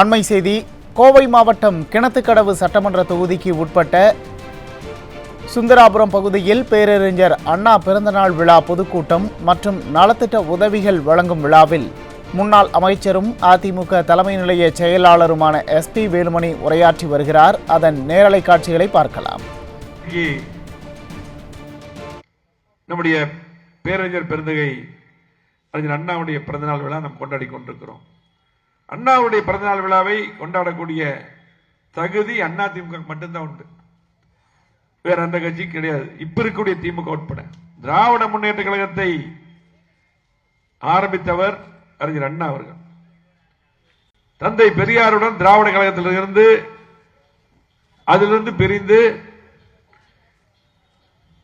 அண்மை செய்தி கோவை மாவட்டம் கிணத்துக்கடவு சட்டமன்ற தொகுதிக்கு உட்பட்ட சுந்தராபுரம் பகுதியில் பேரறிஞர் அண்ணா பிறந்தநாள் விழா பொதுக்கூட்டம் மற்றும் நலத்திட்ட உதவிகள் வழங்கும் விழாவில் முன்னாள் அமைச்சரும் அதிமுக தலைமை நிலைய செயலாளருமான எஸ்பி வேலுமணி உரையாற்றி வருகிறார். அதன் நேரலை காட்சிகளை பார்க்கலாம். நம்முடைய பேரறிஞர் பெருந்தகை அறிஞர் அண்ணாவுடைய பிறந்தநாள் விழா நாம் கொண்டாடி கொண்டிருக்கிறோம். அண்ணாவுடைய பிறந்தநாள் விழாவை கொண்டாடக்கூடிய தகுதி அண்ணா திமுக மட்டும்தான் உண்டு. வேற அந்த கட்சி கிடையாது. இப்ப இருக்கக்கூடிய திமுக உட்பட. திராவிட முன்னேற்ற கழகத்தை ஆரம்பித்தவர் அறிஞர் அண்ணா அவர்கள். தந்தை பெரியாருடன் திராவிட கழகத்திலிருந்து அதிலிருந்து பிரிந்து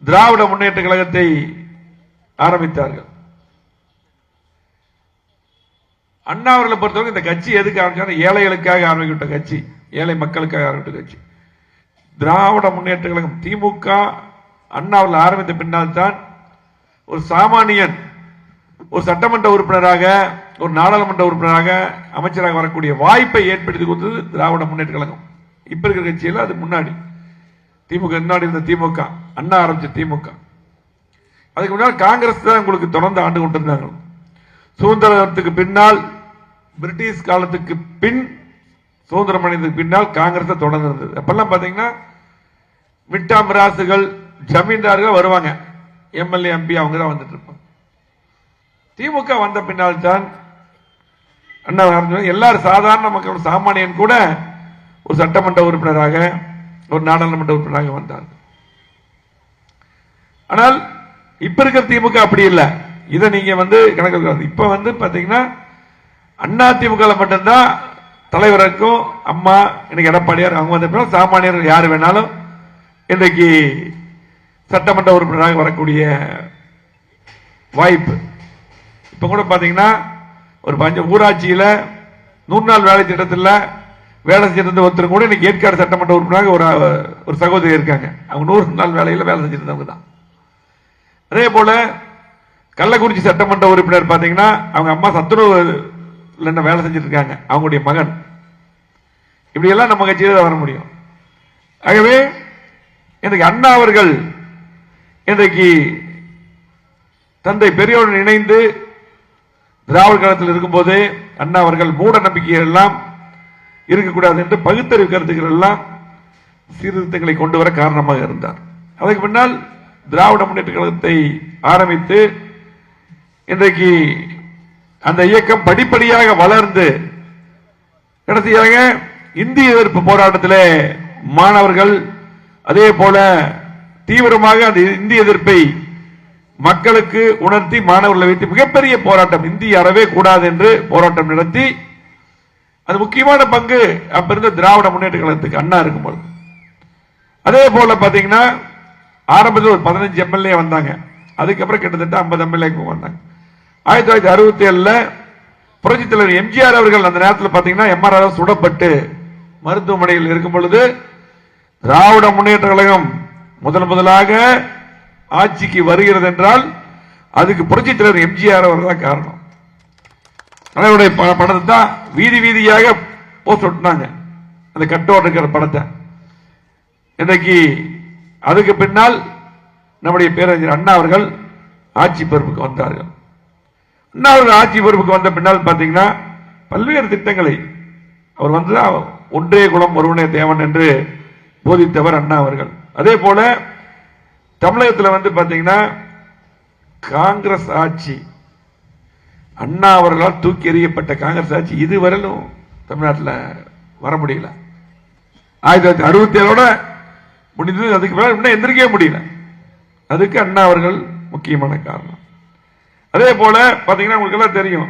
திராவிட முன்னேற்ற கழகத்தை ஆரம்பித்தார்கள். அண்ணா அவர்களை பொறுத்தவரைக்கும் இந்த கட்சி எதுக்கு ஆரம்பிச்சாலும் ஏழைகளுக்காக ஆரம்பிக்கப்பட்ட கட்சி ஏழை மக்களுக்காக ஆரம்பித்த கட்சி. திராவிட முன்னேற்ற கழகம் திமுக அண்ணா அவர்கள் ஆரம்பித்த பின்னால் தான் ஒரு சாமானியன் ஒரு சட்டமன்ற உறுப்பினராக ஒரு நாடாளுமன்ற உறுப்பினராக அமைச்சராக வரக்கூடிய வாய்ப்பை ஏற்படுத்தி கொடுத்தது திராவிட முன்னேற்ற கழகம். இப்ப இருக்கிற கட்சியில் அது முன்னாடி. திமுக முன்னாடி இருந்த திமுக அண்ணா ஆரம்பிச்ச திமுக. அதுக்கு முன்னால் காங்கிரஸ் தான் உங்களுக்கு தொடர்ந்து ஆண்டு கொண்டிருந்தாங்க சுதந்திரத்துக்கு பின்னால் பிரிட்டிஷ் காலத்துக்கு பின் சுதந்திரம் அடைந்ததுக்கு பின்னால் காங்கிரஸ் தொடர்ந்து இருந்தது. அப்பெல்லாம் பார்த்தீங்கன்னா மிட்டா மிராசுகள் ஜமீன்தார்கள் வருவாங்க. எம்எல்ஏ எம்பி அவங்க தான் வந்துட்டு இருப்பாங்க. திமுக வந்த பின்னால் தான் அண்ணா எல்லாரும் சாதாரண மக்கள் சாமானியன் கூட ஒரு சட்டமன்ற உறுப்பினராக ஒரு நாடாளுமன்ற உறுப்பினராக வந்தார். ஆனால் இப்ப இருக்கிற திமுக அப்படி இல்லை. இதை நீங்க வந்து கணக்கு இப்ப வந்து பாத்தீங்கன்னா அண்ணா திமுக மட்டும்தான் தலைவருக்கும் அம்மா இன்னைக்கு எடப்பாடியார் அவங்க வந்த சாமானியர்கள் யார் வேணாலும் இன்றைக்கு சட்டமன்ற உறுப்பினராக வரக்கூடிய வாய்ப்பு. இப்போ கூட பார்த்தீங்கன்னா ஒரு பஞ்ச ஊராட்சியில் நூறு நாள் வேலை திட்டத்தில் வேலை செஞ்சிருந்த ஒருத்தர் கூட இன்னைக்கு ஏற்காடு சட்டமன்ற உறுப்பினராக ஒரு ஒரு சகோதரி இருக்காங்க. அவங்க நூறு நாள் வேலையில் வேலை செஞ்சிருந்தவங்க தான். அதே போல் கள்ளக்குறிச்சி சட்டமன்ற உறுப்பினர் பார்த்தீங்கன்னா அவங்க அம்மா சத்துணவு என்ன வேலை செஞ்சுட்டு இருக்காங்க அவங்களுடைய மகன். இப்படி எல்லாம் நம்ம கட்சியில் தான் வர முடியும். ஆகவே இன்றைக்கு அண்ணா அவர்கள் இன்றைக்கு தந்தை பெரியோருடன் இணைந்து திராவிட காலத்தில் இருக்கும்போது அண்ணா அவர்கள் மூட நம்பிக்கைகள் எல்லாம் இருக்கக்கூடாது என்று பகுத்தறிவு கருத்துக்கள் எல்லாம் சீர்திருத்தங்களை கொண்டு வர காரணமாக இருந்தார். அதுக்கு பின்னால் திராவிட முன்னேற்ற கழகத்தை ஆரம்பித்து இன்றைக்கு அந்த இயக்கம் படிப்படியாக வளர்ந்து கடைசியாக இந்திய எதிர்ப்பு போராட்டத்திலே மாணவர்கள் அதே போல தீவிரமாக அந்த இந்திய எதிர்ப்பை மக்களுக்கு உணர்த்தி மாணவர்களை வைத்து மிகப்பெரிய போராட்டம் இந்திய அறவே கூடாது என்று போராட்டம் நடத்தி அது முக்கியமான பங்கு அப்ப இருந்த திராவிட முன்னேற்ற கழகத்துக்கு அண்ணா இருக்கும்போது. அதே போல பாத்தீங்கன்னா ஆரம்பத்தில் ஒரு பதினஞ்சு எம்எல்ஏ வந்தாங்க. அதுக்கப்புறம் கிட்டத்தட்ட ஐம்பது எம்எல்ஏ வந்தாங்க. ஆயிரத்தி தொள்ளாயிரத்தி அறுபத்தி ஏழுல புரட்சி தலைவர் எம்ஜிஆர் அவர்கள் அந்த நேரத்தில் பார்த்தீங்கன்னா எம்ஆர் சுடப்பட்டு மருத்துவமனையில் இருக்கும் பொழுது திராவிட முன்னேற்ற கழகம் முதல் முதலாக ஆட்சிக்கு வருகிறது என்றால் அதுக்கு புரட்சி தலைவர் எம்ஜிஆர் அவர்கள் தான் காரணம். தலைவருடைய ப- படத்தை தான் வீதி வீதியாக போஸ்ட் ஒட்டினாங்க அந்த கட்டோடு இருக்கிற படத்தை இன்றைக்கு அதுக்கு பின்னால் நம்முடைய பேரறிஞர் அண்ணா அவர்கள் ஆட்சி பொறுப்புக்கு வந்தார்கள். அண்ணா ஆட்சி பொறுப்புக்கு வந்த பின்னால் பார்த்தீங்கன்னா பல்வேறு திட்டங்களை அவர் வந்து ஒன்றே குலம் ஒருவனே தேவன் என்று போதித்தவர் அண்ணா அவர்கள். அதே போல தமிழகத்தில் வந்து பார்த்தீங்கன்னா காங்கிரஸ் ஆட்சி அண்ணா அவர்களால் தூக்கி எறியப்பட்ட காங்கிரஸ் ஆட்சி இதுவரையிலும் தமிழ்நாட்டில் வர முடியல. ஆயிரத்தி தொள்ளாயிரத்தி அறுபத்தி ஏழோட முடிந்தது அதுக்கு மேலே இன்னும் எந்திரிக்கவே முடியல. அதுக்கு அண்ணா அவர்கள் முக்கியமான காரணம். அதே போல பாத்தீங்கன்னா உங்களுக்கு எல்லாம் தெரியும்.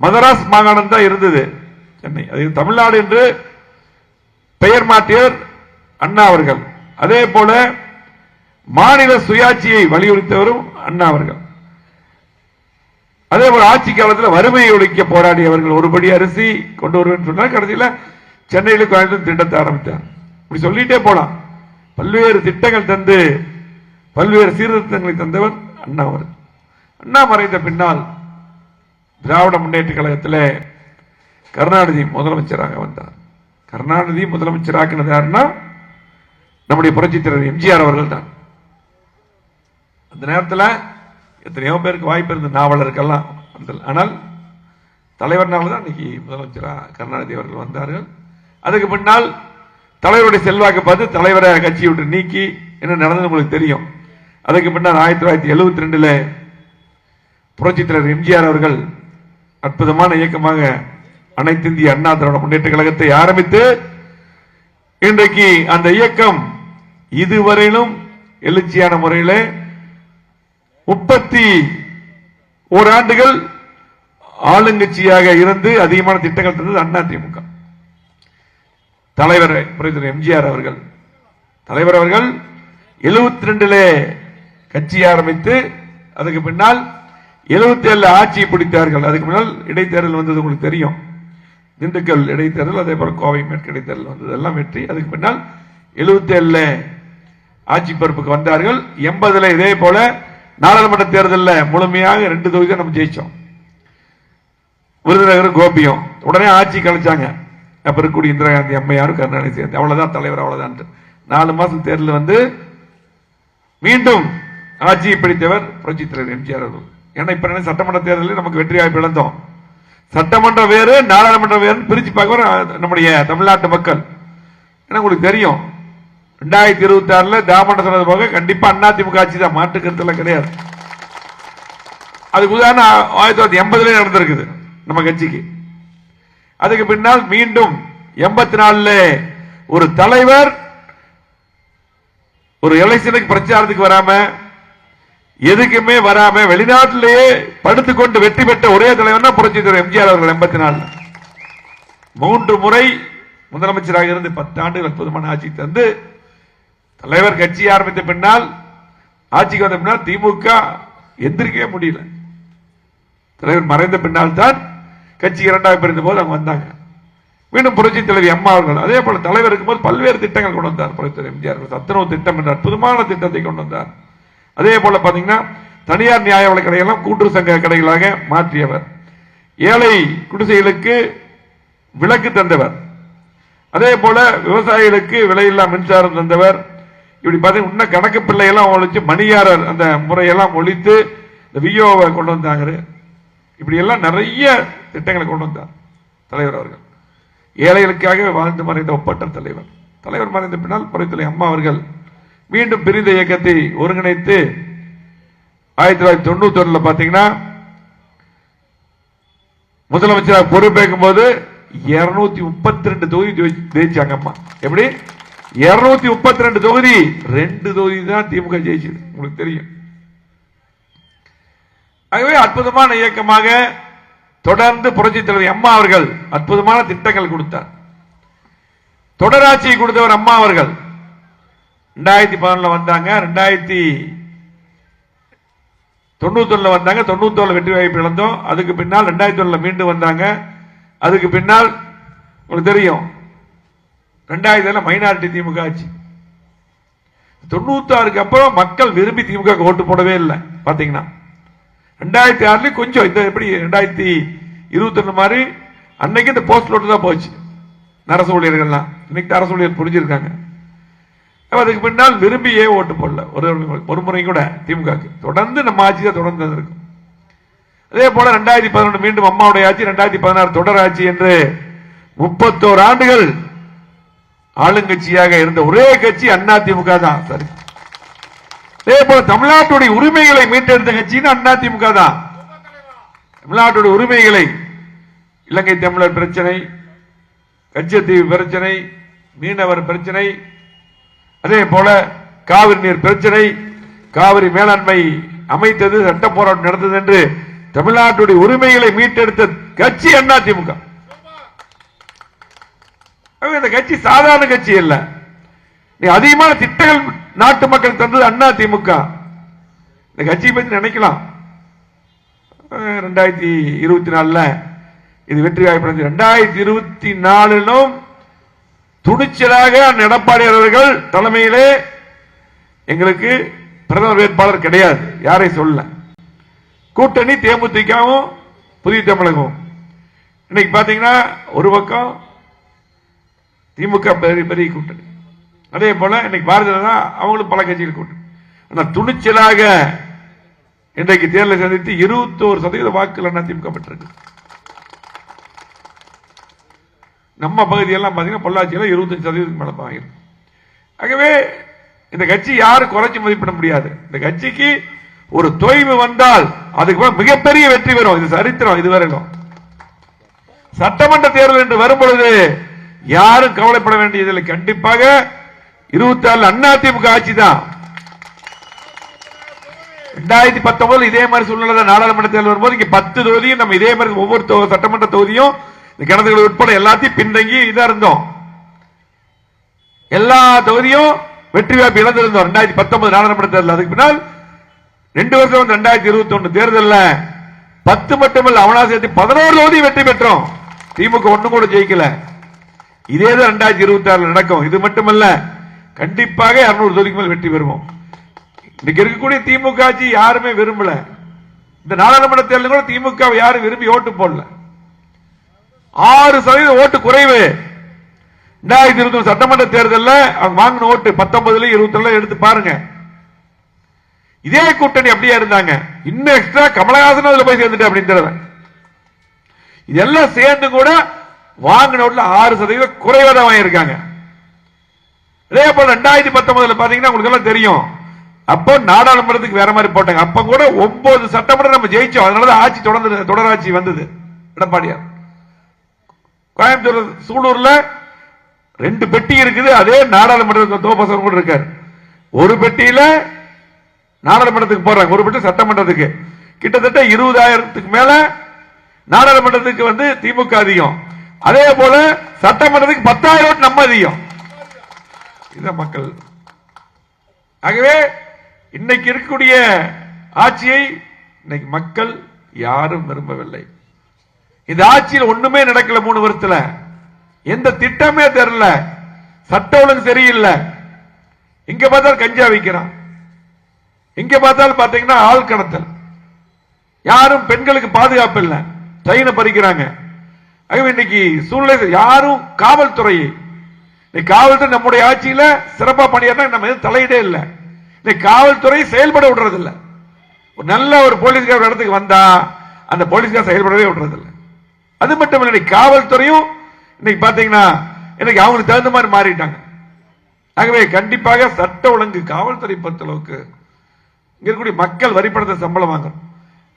மதராஸ் மாகாணம் தான் இருந்தது. சென்னை. அது தமிழ்நாடு என்று பெயர் மாற்றியர் அண்ணா அவர்கள். அதே போல மாநில சுயாட்சியை வலியுறுத்தவரும் அண்ணா அவர்கள். அதே போல ஆட்சி காலத்தில் வறுமையை ஒழிக்க போராடியவர்கள் ஒருபடி அரிசி கொண்டு வருவேன் சொன்னார் கடைசியில சென்னையில் கோயம்புத்தூர் திட்டத்தை ஆரம்பித்தார். இப்படி சொல்லிட்டே போலாம். பல்வேறு திட்டங்கள் தந்து பல்வேறு சீர்திருத்தங்களை தந்தவர் அண்ணா அவர்கள். அண்ணா மறைந்த பின்னால் திராவிட முன்னேற்ற கழகத்தில் கருணாநிதி முதலமைச்சராக வந்தார். கருணாநிதி முதலமைச்சராக்கினது யாருன்னா நம்முடைய புரட்சித்தலைவர் எம்ஜிஆர் அவர்கள் தான் அந்த நேரத்தில் எத்தனையோ பேருக்கு வாய்ப்பு இருந்த நாவலருக்கெல்லாம் வந்தல். ஆனால் தலைவர்னால தான் இன்னைக்கு முதலமைச்சராக கருணாநிதி அவர்கள் வந்தார்கள். அதுக்கு பின்னால் தலைவருடைய செல்வாக்கு பார்த்து தலைவரை கட்சியை விட்டு நீக்கி என்ன நடந்தது உங்களுக்கு தெரியும். அதுக்கு பின்னால் ஆயிரத்தி தொள்ளாயிரத்தி எழுபத்தி ரெண்டில் புரட்சித் தலைவர் எம்ஜிஆர் அவர்கள் அற்புதமான இயக்கமாக அனைத்து இந்திய அண்ணா திராவிட முன்னேற்ற கழகத்தை ஆரம்பித்து இன்றைக்கு அந்த இயக்கம் இதுவரையிலும் எழுச்சியான முறையிலே முப்பத்தி ஓராண்டுகள் ஆளுங்கட்சியாக இருந்து அதிகமான திட்டங்கள் தந்தது அண்ணா திமுக. தலைவர் புரிதர் எம்ஜிஆர் அவர்கள். தலைவர் அவர்கள் எழுபத்தி ரெண்டுல கட்சி ஆரம்பித்து அதுக்கு பின்னால் எழுபத்தி ஏழு ஆட்சியை பிடித்தார்கள். அதுக்கு பின்னால் இடைத்தேர்தல் வந்தது உங்களுக்கு தெரியும். திண்டுக்கல் இடைத்தேர்தல் அதே போல கோவை மேற்கு இடைத்தேர்தல் வந்தது. எல்லாம் வெற்றி. அதுக்கு பின்னால் எழுபத்தி ஏழுல ஆட்சி பொறுப்புக்கு வந்தார்கள். எண்பதுல இதே போல நாடாளுமன்ற தேர்தலில் முழுமையாக ரெண்டு தொகுதி நம்ம ஜெயிச்சோம். விருதுநகர் கோபியம். உடனே ஆட்சி கலைச்சாங்க. அப்ப இருக்கக்கூடிய இந்திரா காந்தி அம்மையாரும் கருணாநிதி சேர்ந்து. அவ்வளவுதான் தலைவர் அவ்வளவுதான் நாலு மாசம் தேர்தல் வந்து மீண்டும் ஆட்சியை பிடித்தவர் புரட்சி தலைவர் எம்ஜிஆர் அவர்கள். ஏன்னா இப்ப என்ன சட்டமன்ற தேர்தலில் நமக்கு வெற்றி வாய்ப்பு இழந்தோம். சட்டமன்றம் வேறு நாடாளுமன்றம் வேறு பிரிச்சு பார்க்க நம்முடைய தமிழ்நாட்டு மக்கள். ஏன்னா உங்களுக்கு தெரியும் ரெண்டாயிரத்தி இருபத்தி ஆறுல தாமண்ட சொன்னது போக கண்டிப்பா அதிமுக ஆட்சி தான் மாற்று கருத்துல கிடையாது. அதுக்கு உதாரணம் ஆயிரத்தி தொள்ளாயிரத்தி எண்பதுல நடந்திருக்குது நம்ம கட்சிக்கு. அதுக்கு பின்னால் மீண்டும் எண்பத்தி நாலுல ஒரு தலைவர் ஒரு எலெக்ஷனுக்கு பிரச்சாரத்துக்கு வராம எதுக்குமே வராம வெளிநாட்டிலேயே படுத்துக்கொண்டு வெற்றி பெற்ற ஒரே தலைவர் புரட்சித்தலைவர் எம்ஜிஆர் அவர்கள் எண்பத்தி நாலு மூன்று முறை முதலமைச்சராக இருந்து பத்தாண்டுகள் அற்புதமான ஆட்சி தந்து தலைவர் கட்சி ஆரம்பித்த பின்னால் ஆட்சிக்கு வந்த பின்னால் திமுக எந்திரிக்கவே முடியல. தலைவர் மறைந்த பின்னால் தான் கட்சி இரண்டாவது பிரிந்த போது அவங்க வந்தாங்க. மீண்டும் புரட்சி தலைவி அம்மா அவர்கள் அதே போல தலைவர் இருக்கும்போது பல்வேறு திட்டங்கள் கொண்டு வந்தார் புரட்சி எம்ஜிஆர் சத்துணவு திட்டம் என்ற அற்புதமான திட்டத்தை கொண்டு வந்தார். அதே போல பார்த்தீங்கன்னா தனியார் நியாய விலை கடையெல்லாம் கூட்டுறவு சங்க கடைகளாக மாற்றியவர். ஏழை குடிசைகளுக்கு விலக்கு தந்தவர். அதே போல விவசாயிகளுக்கு விலையில்லா மின்சாரம் தந்தவர். இப்படி பார்த்தீங்கன்னா இன்னும் கணக்கு பிள்ளையெல்லாம் ஒழிச்சு மணியாரர் அந்த முறையெல்லாம் ஒழித்து இந்த விஓவை கொண்டு வந்தாங்க இப்படி எல்லாம் நிறைய திட்டங்களை கொண்டு வந்தார் தலைவர் அவர்கள். ஏழைகளுக்காக வாழ்ந்து மறைந்த ஒப்பற்ற தலைவர். தலைவர் மறைந்த பின்னால் புரட்சித்தலை அம்மா அவர்கள் மீண்டும் பிரிந்த இயக்கத்தை ஒருங்கிணைத்து ஆயிரத்தி தொள்ளாயிரத்தி தொண்ணூத்தி ஒண்ணுல பாத்தீங்கன்னா முதலமைச்சராக பொறுப்பேற்கும் போது இருநூத்தி முப்பத்தி ரெண்டு தொகுதி ஜெயி- ஜெயிச்சாங்க அம்மா எப்படி? இருநூத்தி முப்பத்தி ரெண்டு தொகுதி ரெண்டு தொகுதி தான் திமுக ஜெயிச்சது. உங்களுக்கு தெரியும். ஆகவே அற்புதமான இயக்கமாக தொடர்ந்து புரட்சி தலைவர் அம்மா அவர்கள் அற்புதமான திட்டங்கள் கொடுத்தார். தொடராட்சியை கொடுத்தவர் அம்மா அவர்கள். ரெண்டாயிரத்தி பதினொன்றில் வந்தாங்க ரெண்டாயிரத்தி தொண்ணூத்தொன்னில் வந்தாங்க தொண்ணூத்தொன்னுல வெற்றி வாய்ப்பு இழந்தோம். அதுக்கு பின்னால் ரெண்டாயிரத்தி ஒன்றில் மீண்டும் வந்தாங்க. அதுக்கு பின்னால் உங்களுக்கு தெரியும் ரெண்டாயிரத்தில் மைனாரிட்டி திமுக ஆட்சி தொண்ணூத்தாறுக்கு அப்புறம் மக்கள் விரும்பி திமுக ஓட்டு போடவே இல்லை பார்த்தீங்கன்னா. ரெண்டாயிரத்தி ஆறுலேயும் கொஞ்சம் இந்த எப்படி ரெண்டாயிரத்தி இருபத்தொன்னு மாதிரி அன்னைக்கு இந்த போஸ்ட் ஓட்டு தான் போச்சு. அரசு ஊழியர்கள்லாம். இன்னைக்கு அரசு ஊழியர் புரிஞ்சிருக்காங்க. அதுக்கு பின்னால் விரும்பியே ஓட்டு போடல? ஒரு ஒரு முறை கூட திமுக தொடர்ந்து நம்ம ஆட்சி தான் தொடர்ந்து இருக்கும் அதே போல ரெண்டாயிரத்தி பதினொன்று மீண்டும் அம்மாவுடைய ஆட்சி ரெண்டாயிரத்தி பதினாறு தொடர் ஆட்சி என்று முப்பத்தோரு ஆண்டுகள் ஆளுங்கட்சியாக இருந்த ஒரே கட்சி அண்ணா திமுக தான். சரி. அதே போல தமிழ்நாட்டுடைய உரிமைகளை மீட்டெடுத்த கட்சின்னு அண்ணா திமுக தான். தமிழ்நாட்டுடைய உரிமைகளை இலங்கை தமிழர் பிரச்சனை கச்சத்தீவு பிரச்சனை மீனவர் பிரச்சனை அதே போல காவிரி நீர் பிரச்சனை காவிரி மேலாண்மை அமைத்தது சட்ட போராட்டம் நடந்தது என்று தமிழ்நாட்டுடைய உரிமைகளை மீட்டெடுத்த கட்சி அண்ணா திமுக இந்த கட்சி சாதாரண கட்சி இல்ல நீ அதிகமான திட்டங்கள் நாட்டு மக்கள் தந்தது அண்ணா திமுக இந்த கட்சியை பற்றி நினைக்கலாம். ரெண்டாயிரத்தி இருபத்தி நாலுல இது வெற்றி வாய்ப்பு ரெண்டாயிரத்தி இருபத்தி நாலிலும் துணிச்சலாக அண்ணன் எடப்பாடி அவர்கள் தலைமையிலே எங்களுக்கு பிரதமர் வேட்பாளர் கிடையாது. யாரை சொல்ல கூட்டணி தேமுதிகவும் புதிய தமிழகம் இன்னைக்கு பாத்தீங்கன்னா ஒரு பக்கம் திமுக பெரிய பெரிய கூட்டணி. அதே போல இன்னைக்கு பாரதிய ஜனதா அவங்களும் பல கட்சிகள் கூட்டணி. ஆனால் துணிச்சலாக இன்றைக்கு தேர்தலை சந்தித்து இருபத்தோரு சதவீத வாக்குகள் அண்ணா திமுக பெற்றிருக்கு. நம்ம பகுதியெல்லாம் பார்த்தீங்கன்னா பொள்ளாச்சியில் இருபத்தஞ்சு சதவீதத்துக்கு மேலே வாங்கிருக்கு ஆகவே இந்த கட்சி யாரும் குறைச்சி மதிப்பிட முடியாது. இந்த கட்சிக்கு ஒரு தொய்வு வந்தால் அதுக்கு மிகப்பெரிய வெற்றி பெறும். இது சரித்திரம் இதுவரைக்கும் சட்டமன்ற தேர்தல் என்று வரும்பொழுது யாரும் கவலைப்பட வேண்டியதில்லை. கண்டிப்பாக இருபத்தி ஆறு அண்ணா திமுக ஆட்சி தான் ரெண்டாயிரத்தி பத்தொன்பதுல இதே மாதிரி சூழ்நிலை நாடாளுமன்ற தேர்தல் வரும்போது இங்க பத்து தொகுதியும் நம்ம இதே மாதிரி ஒவ்வொரு சட்டமன்ற தொகுதியும் இந்த கிணத்துகள் உட்பட எல்லாத்தையும் பின்தங்கி இதா இருந்தோம். எல்லா தொகுதியும் வெற்றி வாய்ப்பு இழந்திருந்தோம். ரெண்டாயிரத்தி பத்தொன்பது நாடாளுமன்ற தேர்தல் அதுக்கு பின்னால் ரெண்டு வருஷம் வந்து ரெண்டாயிரத்தி இருபத்தி ஒன்று தேர்தலில் பத்து மட்டுமல்ல அவனாசியத்தை பதினோரு தொகுதி வெற்றி பெற்றோம். திமுக ஒன்றும் கூட ஜெயிக்கல. இதே தான் ரெண்டாயிரத்தி இருபத்தி ஆறுல நடக்கும். இது மட்டுமல்ல கண்டிப்பாக இருநூறு தொகுதிக்கு மேல் வெற்றி பெறுவோம். இன்னைக்கு இருக்கக்கூடிய திமுக ஆட்சி யாருமே விரும்பல. இந்த நாடாளுமன்ற தேர்தல் கூட திமுக யாரும் விரும்பி ஓட்டு போடல. ஆறு சதவீத ஓட்டு குறைவு. ரெண்டாயிரத்தி இருபத்தி சட்டமன்ற தேர்தலில் அவங்க வாங்கின ஓட்டு பத்தொன்பதுல இருபத்தி எடுத்து பாருங்க. இதே கூட்டணி அப்படியே இருந்தாங்க. இன்னும் எக்ஸ்ட்ரா கமலஹாசன் அதுல போய் சேர்ந்துட்டு அப்படின்னு இதெல்லாம் சேர்ந்து கூட வாங்கின ஓட்டுல ஆறு சதவீதம் குறைவாக தான் வாங்கியிருக்காங்க. அதே போல ரெண்டாயிரத்தி பத்தொன்பதுல பாத்தீங்கன்னா உங்களுக்கு எல்லாம் தெரியும். அப்போ நாடாளுமன்றத்துக்கு வேற மாதிரி போட்டாங்க. அப்ப கூட ஒன்பது சட்டமன்றம் நம்ம ஜெயிச்சோம். அதனாலதான் ஆட்சி தொடர்ந்து தொடராட்சி வந்தது. எடப்பாடியார். கோயம்புத்தூர் சூலூர்ல ரெண்டு பெட்டி இருக்குது. அதே நாடாளுமன்ற தோபசம் கூட இருக்காரு. ஒரு பெட்டியில நாடாளுமன்றத்துக்கு போறாங்க. ஒரு பெட்டி சட்டமன்றத்துக்கு. கிட்டத்தட்ட இருபதாயிரத்துக்கு மேல நாடாளுமன்றத்துக்கு வந்து திமுக அதிகம். அதே போல சட்டமன்றத்துக்கு பத்தாயிரம் நம்ம அதிகம். இதுதான் மக்கள். ஆகவே இன்னைக்கு இருக்கக்கூடிய ஆட்சியை இன்னைக்கு மக்கள் யாரும் விரும்பவில்லை. இந்த ஆட்சியில் ஒண்ணுமே நடக்கல மூணு வருஷத்துல. எந்த திட்டமே தெரியல சட்ட ஒழுங்கு சரியில்லை. இங்க பார்த்தாலும் கஞ்சா விற்கிறான் இங்க பார்த்தாலும் பாத்தீங்கன்னா ஆள் கடத்தல். யாரும் பெண்களுக்கு பாதுகாப்பு இல்லை. ட்ரெயினை பறிக்கிறாங்க. ஆகவே இன்னைக்கு சூழ்நிலை யாரும் காவல்துறை இன்னைக்கு காவல்துறை நம்முடைய ஆட்சியில சிறப்பா பணியாற்ற நம்ம எதுவும் தலையிடே இல்லை. இன்னைக்கு காவல்துறை செயல்பட விடுறது ஒரு நல்ல ஒரு போலீஸ்கார இடத்துக்கு வந்தா அந்த போலீஸ்கார் செயல்படவே விடுறதில்லை. அது மட்டும் இல்லை காவல்துறையும் இன்னைக்கு பாத்தீங்கன்னா இன்னைக்கு அவங்களுக்கு தகுந்த மாதிரி மாறிட்டாங்க. ஆகவே கண்டிப்பாக சட்ட ஒழுங்கு காவல்துறை பொறுத்தளவுக்கு இங்க இருக்கக்கூடிய மக்கள் வரிப்பணத்தை சம்பளம் வாங்கணும்.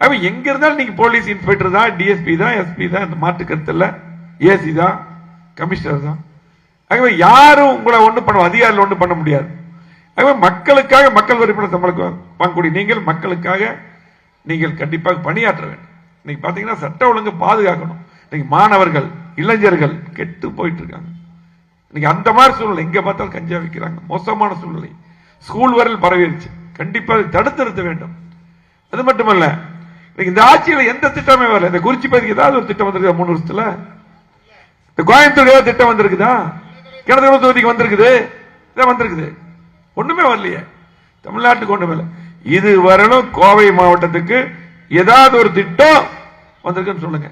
ஆகவே எங்க இருந்தாலும் நீங்க போலீஸ் இன்ஸ்பெக்டர் தான் டிஎஸ்பி தான் எஸ்பி தான் இந்த மாற்று கருத்தில் ஏசி தான் கமிஷனர் தான். ஆகவே யாரும் உங்களை ஒன்றும் பண்ண அதிகாரிகள் ஒன்றும் பண்ண முடியாது. ஆகவே மக்களுக்காக மக்கள் வரிப்பட சம்பளம் வாங்கக்கூடிய நீங்கள் மக்களுக்காக நீங்கள் கண்டிப்பாக பணியாற்ற வேண்டும். இன்னைக்கு பார்த்தீங்கன்னா சட்ட ஒழுங்கு பாதுகாக்கணும். இன்னைக்கு மாணவர்கள் இளைஞர்கள் கெட்டு போயிட்டு இருக்காங்க இன்னைக்கு அந்த மாதிரி சூழ்நிலை எங்க பார்த்தாலும் கஞ்சா விற்கிறாங்க மோசமான சூழ்நிலை. ஸ்கூல் வரையில் பரவிடுச்சு கண்டிப்பா அதை தடுத்து வேண்டும். அது மட்டுமல்ல இன்னைக்கு இந்த ஆட்சியில் எந்த திட்டமே வரல. இந்த குறிச்சி பகுதிக்கு ஏதாவது ஒரு திட்டம் வந்திருக்குதா மூணு வருஷத்துல? இந்த கோயம்புத்தூர் ஏதாவது திட்டம் வந்திருக்குதா? கிணத்துல தொகுதிக்கு வந்திருக்குது. இதான் வந்திருக்குது. ஒண்ணுமே வரலையே. தமிழ்நாட்டுக்கு ஒண்ணுமே இல்லை இது வரணும் கோவை மாவட்டத்துக்கு ஏதாவது ஒரு திட்டம் வந்திருக்குன்னு சொல்லுங்க.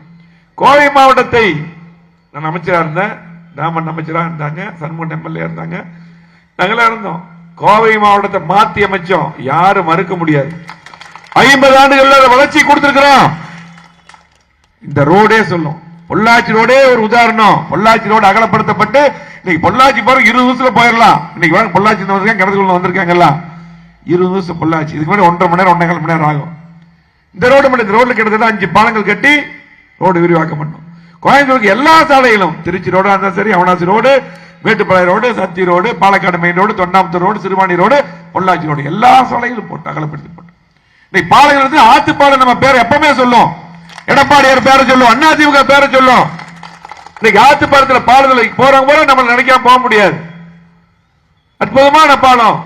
கோவை மாவட்டத்தை நான் அமைச்சராக இருந்தேன். ராமன் அமைச்சராக இருந்தாங்க. சண்முகன் எம்எல்ஏ இருந்தாங்க. நாங்களாம் இருந்தோம். கோவை மாவட்டத்தை மாத்தி அமைச்சோம். யாரும் மறுக்க முடியாது. ஐம்பது ஆண்டுகள்ல வளர்ச்சி கொடுத்திருக்கிறோம். இந்த ரோடே சொல்லும். பொள்ளாச்சி ரோடே ஒரு உதாரணம். பொள்ளாச்சி ரோடு அகலப்படுத்தப்பட்டு இன்னைக்கு பொள்ளாச்சி போற இருபது நிமிஷத்துல போயிடலாம். இன்னைக்கு வாங்க பொள்ளாச்சி வந்திருக்காங்க கிணத்துக்குள்ள வந்திருக்காங்கல்ல இருபது நிமிஷம் பொள்ளாச்சி. இதுக்கு முன்னாடி ஒன்றரை மணி நேரம் ஒன்றரை மணி நேரம் ஆகும். இந்த ரோடு மட்டும் இந்த ரோட்ல கிட்டத்தட்ட அஞ்சு பாலங்கள் கட்டி ரோடு விரிவாக்கம் பண்ணும். கோயம்புத்தூருக்கு எல்லா சாலைகளும் திருச்சி ரோடா இருந்தாலும் சரி Avinashi road Mettupalayam road Sathy road Palakkad main road Thondamuthur road Siruvani road Pollachi road எல்லா சாலைகளும் போட்டு அகலப்படுத்தி போட்டு. இன்னைக்கு பாலங்கள் வந்து ஆத்துப்பாலம் நம்ம பேர் எப்பவுமே சொல்லும். எடப்பாடியார் பேரை சொல்லும் அண்ணா பேரை சொல்லும். இன்னைக்கு ஆத்துப்பாலத்துல பாலத்தில் போறவங்க போல நம்ம நினைக்காம போக முடியாது. அற்புதமான பாலம்.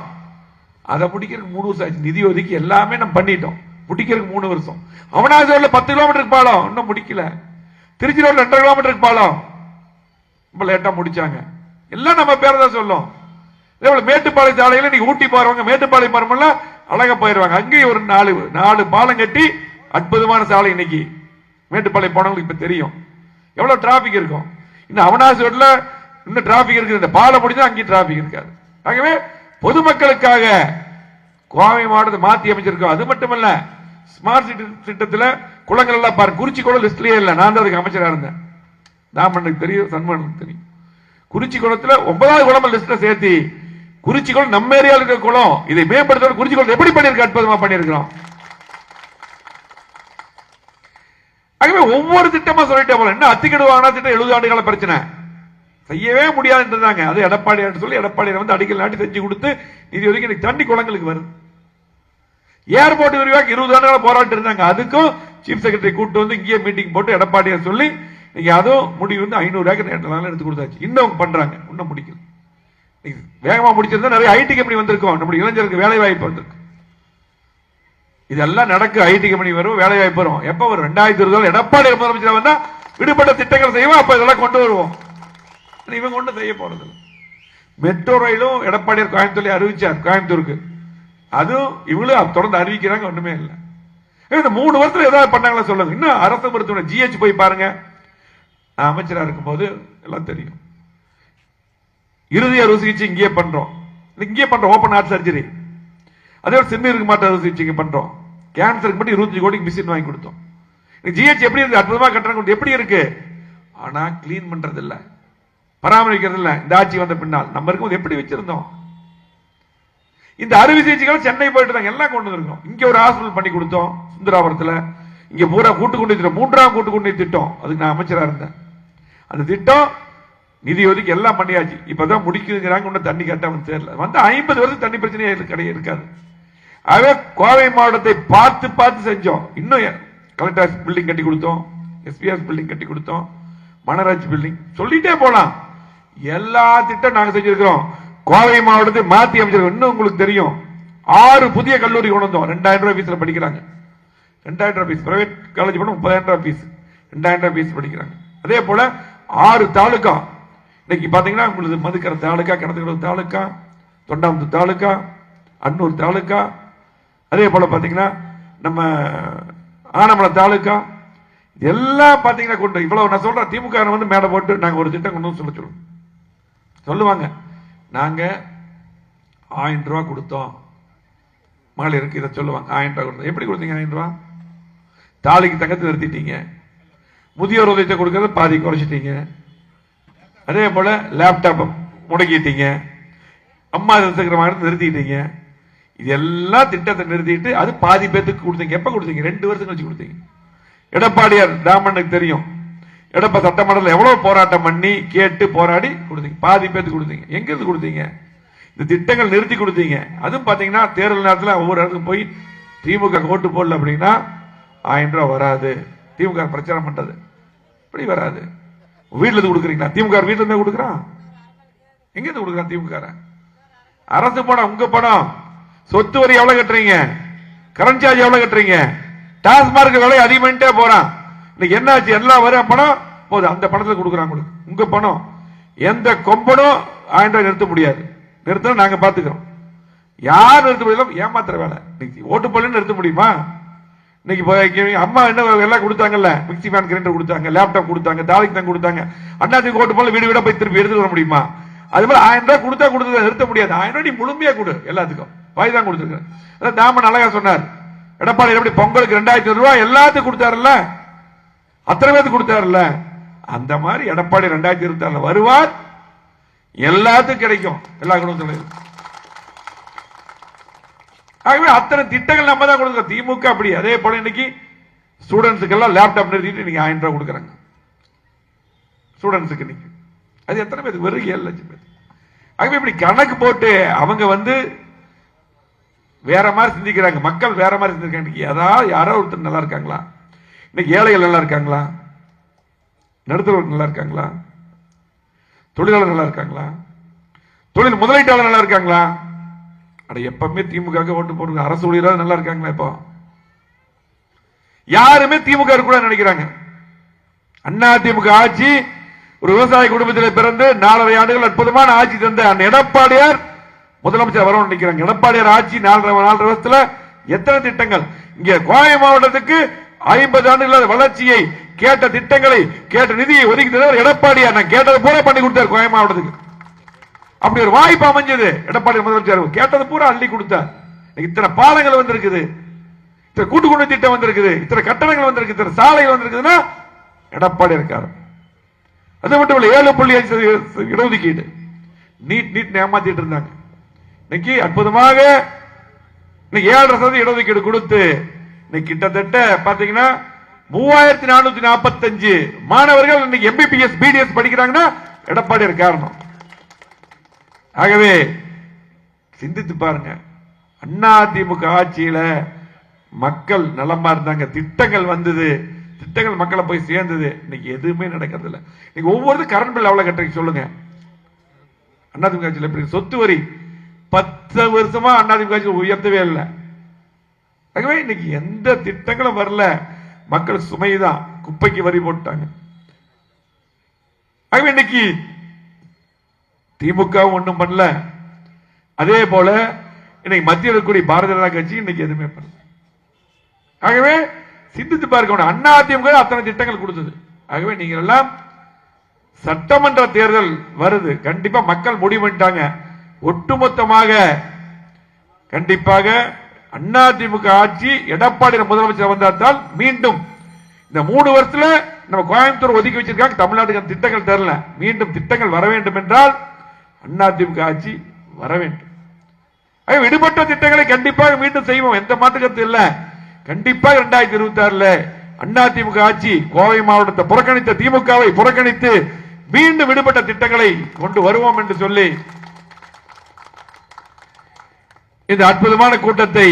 அதை பிடிக்கிறதுக்கு மூணு வருஷம் ஆச்சு. நிதி ஒதுக்கி எல்லாமே நம்ம பண்ணிட்டோம். முடிக்கிறதுக்கு மூணு வருஷம். அவனாசி ரோட்ல பத்து கிலோமீட்டருக்கு பாலம் இன்னும் முடிக்கல. திருச்சி ரோட்ல ரெண்டரை கிலோமீட்டருக்கு பாலம் ரொம்ப லேட்டா முடிச்சாங்க. எல்லாம் நம்ம பேரை தான் சொல்லும். மேட்டுப்பாளை மேட்டுப்பாளையம் சாலையில நீங்க ஊட்டி போறவங்க மேட்டுப்பாளையம் மரமெல்லாம் அழகா போயிருவாங்க. அங்கேயும் ஒரு நாலு நாலு பாலம் கட்டி அற்புதமான சாலை இன்னைக்கு. மேட்டுப்பாளையம் போனவங்களுக்கு இப்ப தெரியும். எவ்வளவு டிராபிக் இருக்கும். இன்னும் அவனாசி ரோட்ல இன்னும் டிராபிக் இருக்குது. இந்த பாலம் முடிஞ்சா அங்கேயும் டிராபிக் இருக்காது. ஆகவே பொதுமக்களுக்காக கோவை மாவட்டத்தை மாத்தி அமைச்சிருக்கோம். அது மட்டுமல்ல ஸ்மார்ட் சிட்டி திட்டத்துல குளங்கள் எல்லாம் பாருங்க குறிச்சி குளம் லிஸ்ட்லயே இல்லை. நான் தான் அதுக்கு அமைச்சராக இருந்தேன். தாமனுக்கு தெரியும். சண்முகனுக்கு தெரியும். குறிச்சி குளத்துல ஒன்பதாவது குளம் லிஸ்ட்ல சேர்த்தி குறிச்சி குளம் நம்ம ஏரியாவில் இருக்கிற குளம் இதை மேம்படுத்த குறிச்சி குளம் எப்படி பண்ணியிருக்க அற்புதமா பண்ணியிருக்கிறோம். ஆகவே ஒவ்வொரு திட்டமா சொல்லிட்டே போல என்ன அத்திக்கடு வாங்கினா திட்டம்? எழுபது ஆண்டுகால பிரச்சனை. செய்யவே முடியாதுன்றதாங்க அது எடப்பாடி சொல்லி எடப்பாடியை வந்து அடிக்கல் நாட்டி செஞ்சு கொடுத்து நிதி ஒதுக்கி எனக்கு தண்ணி குளங்களுக்கு வருது. ஏர்போர்ட் விரிவாக்க இருபது ஆண்டுகளா போராட்டம் இருந்தாங்க. அதுக்கும் சீஃப் செக்ரட்டரி கூட்டு வந்து இங்கேயே மீட்டிங் போட்டு எடப்பாடியை சொல்லி இன்னைக்கு அதுவும் முடிவு வந்து ஐநூறு ஏக்கர் நாள் எடுத்து கொடுத்தாச்சு. இன்னும் பண்றாங்க. இன்னும் முடிக்கல. வேகமா முடிச்சிருந்தா நிறைய ஐடி கம்பெனி வந்திருக்கும். நம்முடைய இளைஞருக்கு வேலை வாய்ப்பு வந்திருக்கு. இதெல்லாம் நடக்கு. ஐடி கம்பெனி வரும் வேலை வாய்ப்பு வரும். எப்ப ஒரு ரெண்டாயிரத்தி இருபது எடப்பாடி முதலமைச்சர் வந்தா விடுபட்ட திட்டங்கள் செய்வோம் அப்ப இதெல்லாம் கொண்டு வருவோம். இவங்க ஒன்றும் செய்ய போறது மெட்ரோ ரயிலும் எடப்பாடியார் கோயம்புத்தூர்ல அறிவிச்சார் கோயம்புத்தூருக்கு. அதுவும் இவங்களும் தொடர்ந்து அறிவிக்கிறாங்க ஒண்ணுமே இல்லை. இந்த மூணு வருஷத்துல ஏதாவது பண்ணாங்களா சொல்லுங்க இன்னும் அரசு மருத்துவமனை ஜிஹெச் போய் பாருங்க. நான் அமைச்சரா இருக்கும்போது எல்லாம் தெரியும். இறுதி அறுவை சிகிச்சை இங்கேயே பண்றோம். இங்கேயே பண்றோம் ஓப்பன் ஹார்ட் சர்ஜரி அதே ஒரு சிறுநீருக்கு மாற்று அறுவை சிகிச்சைக்கு பண்றோம். கேன்சருக்கு மட்டும் இருபத்தஞ்சு கோடிக்கு மிஷின் வாங்கி கொடுத்தோம். ஜிஹெச் எப்படி இருக்கு? அற்புதமாக கட்டுறாங்க எப்படி இருக்கு? ஆனா கிளீன் பண்றது இல்லை பராமரிக்கிறது இல்லை இந்த ஆட்சி வந்த பின்னால். நம்ம இருக்கும்போது எப்படி வச்சிருந்தோம்? இந்த அறுவை சிகிச்சைகள் சென்னை போயிட்டு தான் எல்லாம் கொண்டு வந்திருக்கோம். இங்க ஒரு ஹாஸ்பிட்டல் பண்ணி கொடுத்தோம் சுந்தராபுரத்தில். இங்க பூரா கூட்டு கொண்டு திட்டம் மூன்றாம் கூட்டு கொண்டு திட்டம். அதுக்கு நான் அமைச்சராக இருந்தேன். அந்த திட்டம் நிதி ஒதுக்கி எல்லாம் பண்ணியாச்சு. இப்பதான் முடிக்குதுங்கிறாங்க ஒன்றும் தண்ணி கட்டாம தெரியல. வந்து ஐம்பது வருஷம் தண்ணி பிரச்சனையே கிடையாது இருக்காது. ஆகவே கோவை மாவட்டத்தை பார்த்து பார்த்து செஞ்சோம். இன்னும் கலெக்டர் பில்டிங் கட்டி கொடுத்தோம் எஸ்பிஎஸ் பில்டிங் கட்டி கொடுத்தோம் மனராஜ் பில்டிங் சொல்லிட்டே போலாம். எல்லா திட்டம் நாங்கள் செஞ்சிருக்கிறோம். கோவை மாவட்டத்தை மாத்தி அமைச்சர் இன்னும் உங்களுக்கு தெரியும். ஆறு புதிய கல்லூரி கொண்டு வந்தோம். ரெண்டாயிரம் ரூபாய் ஃபீஸ்ல படிக்கிறாங்க. ரெண்டாயிரம் ரூபாய் ஃபீஸ் பிரைவேட் காலேஜ் பண்ண முப்பதாயிரம் ரூபாய் ஃபீஸ் ரெண்டாயிரம் ரூபாய் ஃபீஸ் படிக்கிறாங்க. அதே போல ஆறு தாலுக்கா இன்னைக்கு பாத்தீங்கன்னா உங்களுக்கு மதுக்கரை தாலுக்கா கிணத்துக்கடவு தாலுக்கா தொண்டாமுத்து தாலுக்கா அன்னூர் தாலுக்கா அதே போல பாத்தீங்கன்னா நம்ம ஆனமலை தாலுக்கா எல்லாம் பாத்தீங்கன்னா கொண்டு இவ்வளவு நான் சொல்றேன். திமுக வந்து மேடை போட்டு நாங்க ஒரு திட்டம் கொண்டு வந்து சொல்ல சொல்லுவோம். சொல்லுவாங்க. நாங்கள் ஆயிரம் ரூபா கொடுத்தோம். மகளிருக்கு இதை சொல்லுவாங்க. ஆயிரம் ரூபா கொடுத்தோம். எப்படி கொடுத்தீங்க ஆயிரம் ரூபா? தாலிக்கு தங்கத்தை நிறுத்திட்டீங்க. முதியோர் உதவித்தை கொடுக்கறத பாதி குறைச்சிட்டீங்க. அதே போல் லேப்டாப் முடக்கிட்டீங்க. அம்மா இருக்கிற மாதிரி நிறுத்திட்டீங்க. இது எல்லாம் திட்டத்தை நிறுத்திட்டு அது பாதி பேத்துக்கு கொடுத்தீங்க. எப்போ கொடுத்தீங்க? ரெண்டு வருஷம் கழிச்சு கொடுத்தீங்க. எடப்பாடியார் ராமனுக்கு தெரியும். எடப்பா சட்டமன்றத்தில் எவ்வளவு போராட்டம் பண்ணி கேட்டு போராடி கொடுத்தீங்க. பாதி பேர்த்து கொடுத்தீங்க. எங்கிருந்து கொடுத்தீங்க? இந்த திட்டங்கள் நிறுத்தி கொடுத்தீங்க. அதுவும் பார்த்தீங்கன்னா தேர்தல் நேரத்தில் ஒவ்வொரு இடத்துக்கும் போய் திமுக ஓட்டு போடல அப்படின்னா ஆயிரம் ரூபாய் வராது. திமுக பிரச்சாரம் பண்றது. இப்படி வராது. வீட்டுல இருந்து கொடுக்குறீங்களா? திமுக வீட்டில் இருந்து கொடுக்குறான் எங்க இருந்து கொடுக்குறான் திமுக அரசு பணம் உங்க பணம். சொத்து வரி எவ்வளவு கட்டுறீங்க? கரண்ட் சார்ஜ் எவ்வளவு கட்டுறீங்க? டாஸ்மார்க் விலை அதிகமாயிட்டே போறான். இன்னைக்கு என்னாச்சு? எல்லாம் வர பணம்? போதும் அந்த பணத்தில் கொடுக்குறாங்க உங்களுக்கு. உங்க பணம். எந்த கொம்பனும் ஆயிரம் ரூபாய் நிறுத்த முடியாது. நிறுத்தணும் நாங்க பாத்துக்கிறோம். யார் நிறுத்த முடியல ஏமாத்துற வேலை. இன்னைக்கு ஓட்டு போடலன்னு நிறுத்த முடியுமா? இன்னைக்கு அம்மா என்ன எல்லாம் கொடுத்தாங்கல்ல? மிக்சி ஃபேன் கிரைண்டர் கொடுத்தாங்க லேப்டாப் கொடுத்தாங்க தாலிக்கு தான் கொடுத்தாங்க. அண்ணாத்துக்கு ஓட்டு போல வீடு வீடா போய் திருப்பி எடுத்து வர முடியுமா? அது மாதிரி ஆயிரம் ரூபாய் கொடுத்தா கொடுத்தது நிறுத்த முடியாது. ஆயிரம் ரூபாய் நீ முழுமையா கொடு எல்லாத்துக்கும். வாய் தான் கொடுத்துருக்கேன். அதான் தாமன் அழகா சொன்னார். எடப்பாடி எப்படி பொங்கலுக்கு ரெண்டாயிரத்தி ரூபாய் எல்லாத்துக்கும் கொடுத்தாருல்ல? அத்தனை பேர்த்து கொடுத்தாருல்ல? அந்த மாதிரி எடப்பாடி ரெண்டாயிரத்தி இருபத்தி ஆறுல வருவார். எல்லாத்துக்கும் கிடைக்கும். எல்லா குடும்பத்திலையும். ஆகவே அத்தனை திட்டங்கள் நம்ம தான் கொடுக்குறோம். திமுக அப்படி. அதே போல இன்னைக்கு ஸ்டூடெண்ட்ஸுக்கெல்லாம் லேப்டாப் நிறுத்திட்டு நீங்க ஆயிரம் ரூபாய் கொடுக்குறாங்க. ஸ்டூடெண்ட்ஸுக்கு இன்னைக்கு. அது எத்தனை பேருக்கு வெறும் ஏழு லட்சம் பேர். ஆகவே இப்படி கணக்கு போட்டு அவங்க வந்து வேற மாதிரி சிந்திக்கிறாங்க. மக்கள் வேற மாதிரி சிந்திக்கிறாங்க. இன்னைக்கு ஏதாவது யாரோ ஒருத்தர் நல்லா இருக்காங்களா? இன்னைக்கு ஏழைகள் நல்லா இருக்காங்களா? நடுத்தரவர் நல்லா இருக்காங்களா? தொழிலாளர் நல்லா இருக்காங்களா? தொழில் முதலீட்டாளர் நல்லா இருக்காங்களா? அட எப்பவுமே திமுக ஓட்டு போடுங்க. அரசு ஊழியராக நல்லா இருக்காங்களா இப்போ? யாருமே திமுக கூட நினைக்கிறாங்க. அண்ணா திமுக ஆட்சி ஒரு விவசாய குடும்பத்தில் பிறந்து நாலரை ஆண்டுகள் அற்புதமான ஆட்சி தந்த அந்த எடப்பாடியார் முதலமைச்சர் வரணும்னு நினைக்கிறாங்க. எடப்பாடியார் ஆட்சி நாலரை நாலரை வருஷத்துல எத்தனை திட்டங்கள்? இங்க கோவை மாவட்டத்துக்கு ஐம்பது ஆண்டுகள் வளர்ச்சியை கேட்ட திட்டங்களை கேட்ட நிதியை ஒதுக்கி தந்தவர் எடப்பாடியா நான் கேட்டது பூரா பண்ணி கொடுத்தார் கோயம் மாவட்டத்துக்கு. அப்படி ஒரு வாய்ப்பு அமைஞ்சது. எடப்பாடி முதலமைச்சர் கேட்டது பூரா அள்ளி கொடுத்தார். இத்தனை பாலங்கள் வந்திருக்குது. இத்தனை கூட்டுக்குழு திட்டம் வந்திருக்குது. இத்தனை கட்டணங்கள் வந்திருக்கு இத்தனை சாலைகள் வந்திருக்குதுன்னா எடப்பாடி இருக்காரு. அது மட்டும் இல்லை ஏழு புள்ளி அஞ்சு இடஒதுக்கீடு. நீட் நீட் ஏமாத்திட்டு இருந்தாங்க. இன்னைக்கு அற்புதமாக இன்னைக்கு ஏழரை சதவீதம் இடஒதுக்கீடு கொடுத்து இன்னைக்கு கிட்டத்தட்ட பாத்தீங்கன்னா மூவாயிரத்தி நானூத்தி நாற்பத்தஞ்சு மாணவர்கள் இன்னைக்கு எம்பிபிஎஸ் பிடிஎஸ் படிக்கிறாங்கன்னா எடப்பாடி காரணம் ஆகவே சிந்தித்து பாருங்க. அண்ணா திமுக ஆட்சியில மக்கள் நலமா இருந்தாங்க. திட்டங்கள் வந்தது. திட்டங்கள் மக்களை போய் சேர்ந்தது. இன்னைக்கு எதுவுமே நடக்கிறது இல்லை இன்னைக்கு ஒவ்வொரு கரண்ட் பில் எவ்வளவு கட்டுறீங்க சொல்லுங்க. அண்ணா திமுக ஆட்சியில் எப்படி சொத்து வரி பத்து வருஷமா அண்ணா திமுக ஆட்சி உயர்த்தவே இல்லை. ஆகவே இன்னைக்கு எந்த திட்டங்களும் வரல. மக்கள் சுமைதான். குப்பைக்கு வரி போட்டாங்க. ஆகவே இன்னைக்கு திமுக ஒன்றும் பண்ணல. அதே போல இன்னைக்கு மத்தியில் இருக்கக்கூடிய பாரதிய ஜனதா கட்சி இன்னைக்கு எதுவுமே பண்ணல. ஆகவே சிந்தித்து பார்க்க அண்ணா அதிமுக அத்தனை திட்டங்கள் கொடுத்தது. ஆகவே நீங்கள் எல்லாம் சட்டமன்ற தேர்தல் வருது. கண்டிப்பா மக்கள் முடிவு பண்ணிட்டாங்க. ஒட்டுமொத்தமாக கண்டிப்பாக அண்ணா திமுக ஆட்சி எடப்பாடி முதலமைச்சர் வந்தால் மீண்டும் இந்த மூணு வருஷத்துல நம்ம கோயம்புத்தூர் ஒதுக்கி வச்சிருக்காங்க தமிழ்நாட்டுக்கு திட்டங்கள் தரல மீண்டும் திட்டங்கள் வர வேண்டும் என்றால் அண்ணா திமுக ஆட்சி வர வேண்டும். விடுபட்ட திட்டங்களை கண்டிப்பாக மீண்டும் செய்வோம். எந்த மாற்றுக்கத்து இல்ல. கண்டிப்பாக இரண்டாயிரத்தி இருபத்தி ஆறுல அண்ணா திமுக ஆட்சி கோவை மாவட்டத்தை புறக்கணித்த திமுகவை புறக்கணித்து மீண்டும் விடுபட்ட திட்டங்களை கொண்டு வருவோம் என்று சொல்லி இந்த அற்புதமான கூட்டத்தை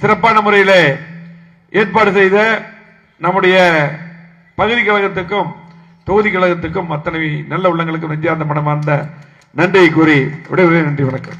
சிறப்பான முறையில் ஏற்பாடு செய்த நம்முடைய பகுதி கழகத்துக்கும் தொகுதி கழகத்துக்கும் அத்தனை நல்ல உள்ளங்களுக்கும் நெஞ்சார்ந்த மனமார்ந்த நன்றியை கூறி விடைபெறுகிறேன். நன்றி வணக்கம்.